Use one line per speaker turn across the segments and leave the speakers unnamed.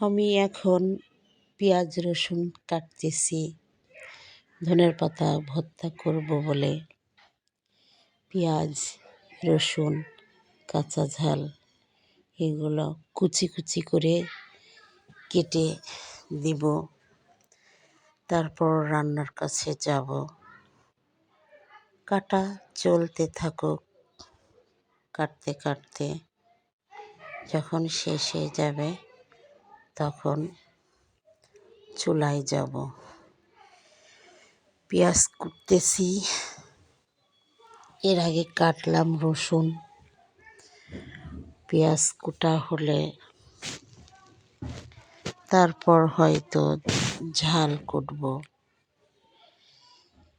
আমি এখন পেঁয়াজ রসুন কাটতেছি। ধনের পাতা ভর্তা করব বলে। পেঁয়াজ, রসুন, কাঁচা ঝাল এগুলো কুচি কুচি করে কেটে দিব। তারপর রান্নার কাছে যাব। কাটা চলতে থাকুক কাটতে কাটতে। যখন শেষ হয়ে যাবে তখন চুলায় যাব। পেঁয়াজ কুটতেছি। এর আগে কাটলাম রসুন। পেঁয়াজ কুটা হলে তারপর হয়তো ঝাল কুটব।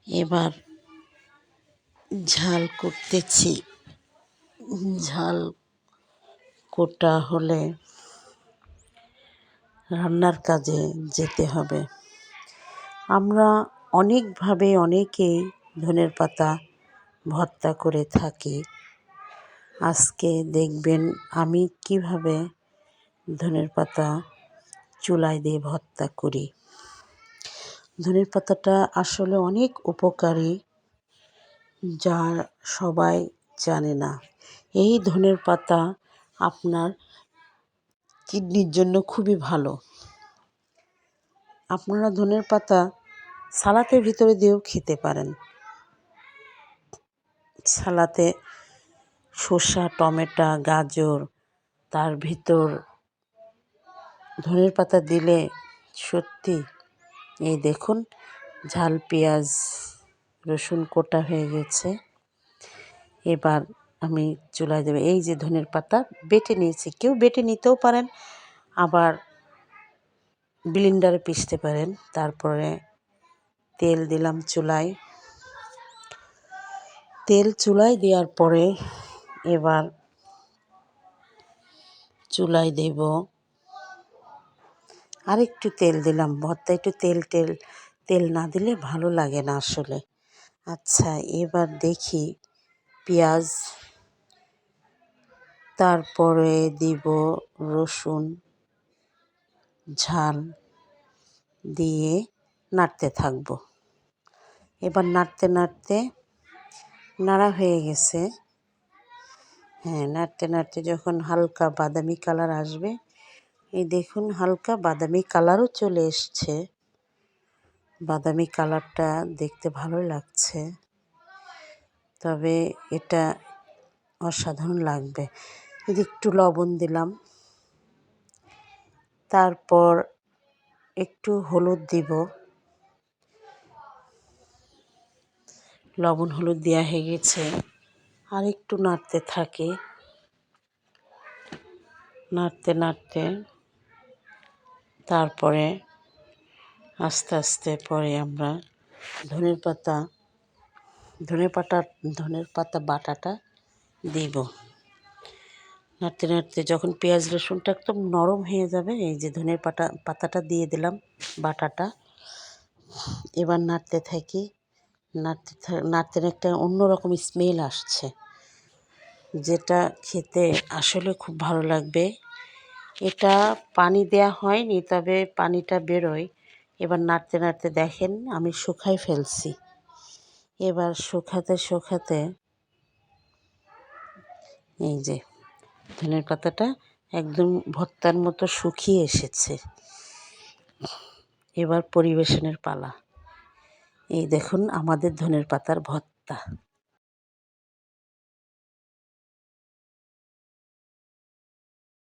এবার ঝাল কুটতেছি। ঝাল কোটা হলে রান্নার কাজে যেতে হবে। আমরা অনেকভাবে অনেকেই ধনের পাতা ভর্তা করে থাকি। আজকে দেখবেন আমি কীভাবে ধনের পাতা চুলায় দিয়ে ভর্তা করি। ধনের পাতাটা আসলে অনেক উপকারী, যা সবাই জানে না। এই ধনের পাতা আপনার কিডনির জন্য খুবই ভালো। আপনারা ধনের পাতা সালাতের ভিতরে দিয়েও খেতে পারেন। সালাতে শসা, টমেটো, গাজর, তার ভিতর ধনের পাতা দিলে সত্যি এই দেখুন, ঝাল, পেঁয়াজ, রসুন কোটা হয়ে গেছে। এবার আমি চুলায় দেবো। এই যে ধনের পাতা বেটে নিয়েছি, কেউ বেটে নিতেও পারেন, আবার ব্লিন্ডারে পিষতে পারেন। তারপরে তেল দিলাম চুলায়। তেল চুলায় দেওয়ার পরে এবার চুলায় দেব আরেকটু তেল দিলাম। ভর্তা একটু তেল টেল তেল না দিলে ভালো লাগে না আসলে। আচ্ছা এবার দেখি পেঁয়াজ, তারপরে দিব রসুন। ঝাল দিয়ে নাড়তে থাকব। এবার নাড়তে নাড়তে নাড়া হয়ে গেছে। হ্যাঁ নাড়তে নাড়তে যখন হালকা বাদামি কালার আসবে, এই দেখুন হালকা বাদামি কালারও চলে এসছে। বাদামি কালারটা দেখতে ভালো লাগছে। তবে এটা অসাধারণ লাগবে। যদি একটু লবণ দিলাম। তারপর একটু হলুদ দিব। লবণ হলুদ দেওয়া হয়ে গেছে। আর একটু নাড়তে থাকে। নাড়তে নাড়তে তারপরে আস্তে আস্তে পরে আমরা ধনের পাতা ধনে পাতা, ধনের পাতা বাটাটা দিব। নাড়তে নাড়তে যখন পেঁয়াজ রসুনটা একদম নরম হয়ে যাবে, এই যে ধনের পাতা পাতাটা দিয়ে দিলাম বাটাটা, এবার নাড়তে থাকি, নাড়তে নাড়তে একটা অন্যরকম স্মেল আসছে, যেটা খেতে আসলে খুব ভালো লাগবে। এটা পানি দেয়া হয়নি, তবে পানিটা বেরোয়। এবার নাড়তে নাড়তে দেখেন আমি শুকাই ফেলছি। এবার শুকাতে শুকাতে, এই যে ধনের পাতাটা একদম ভর্তার মতো শুকিয়ে এসেছে। এবার পরিবেশনের পালা। এই দেখুন আমাদের ধনের পাতার ভর্তা।